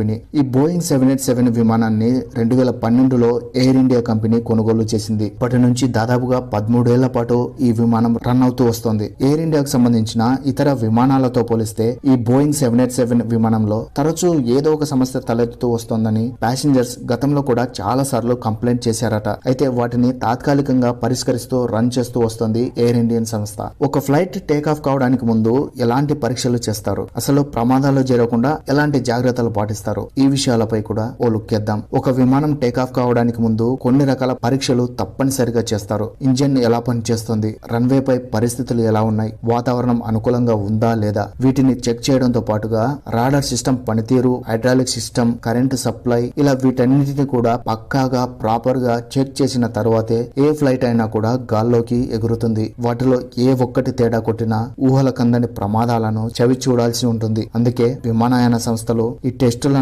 Company. ఈ Boeing seven eight seven విమానాన్ని రెండు వేల పన్నెండులో ఎయిర్ ఇండియా కంపెనీ కొనుగోలు చేసింది. అప్పటి నుంచి దాదాపుగా పదమూడేళ్ళ పాటు ఈ విమానం రన్ అవుతూ వస్తోంది. ఎయిర్ ఇండియాకు సంబంధించిన ఇతర విమానాలతో పోలిస్తే ఈ బోయింగ్ సెవెన్ ఎయిట్ సెవెన్ విమానంలో తరచూ ఏదో ఒక సమస్య తలెత్తుతూ వస్తోందని ప్యాసింజర్స్ గతంలో కూడా చాలా సార్లు కంప్లైంట్ చేశారట. అయితే వాటిని తాత్కాలికంగా పరిష్కరిస్తూ రన్ చేస్తూ వస్తోంది ఎయిర్ ఇండియన్ సంస్థ. ఒక ఫ్లైట్ టేక్ ఆఫ్ కావడానికి ముందు ఎలాంటి పరీక్షలు చేస్తారు? అసలు ప్రమాదాలు జరగకుండా ఎలాంటి జాగ్రత్తలు పాటిస్తారు? ఈ విషయాలపై కూడా ఓ లుక్ ఇద్దాం ఒక విమానం టేక్ ఆఫ్ కావడానికి ముందు కొన్ని రకాల పరీక్షలు తప్పనిసరిగా చేస్తారు. ఇంజిన్ ఎలా పనిచేస్తుంది? రన్వే పై పరిస్థితులు ఎలా ఉన్నాయి? వాతావరణం అనుకూలంగా ఉందా లేదా? వీటిని చెక్ చేయడంతో పాటుగా రాడర్ సిస్టమ్ పనితీరు హైడ్రాలిక్ సిస్టమ్ కరెంటు సప్లై ఇలా వీటన్నిటిని కూడా పక్కాగా ప్రాపర్గా చెక్ చేసిన తర్వాతే ఏ ఫ్లైట్ అయినా కూడా గాల్లోకి ఎగురుతుంది. వాటిలో ఏ ఒక్కటి తేడా కొట్టినా ఊహల కందని ప్రమాదాలను చవి చూడాల్సి ఉంటుంది. అందుకే విమానయాన సంస్థలు ఈ టెస్టులను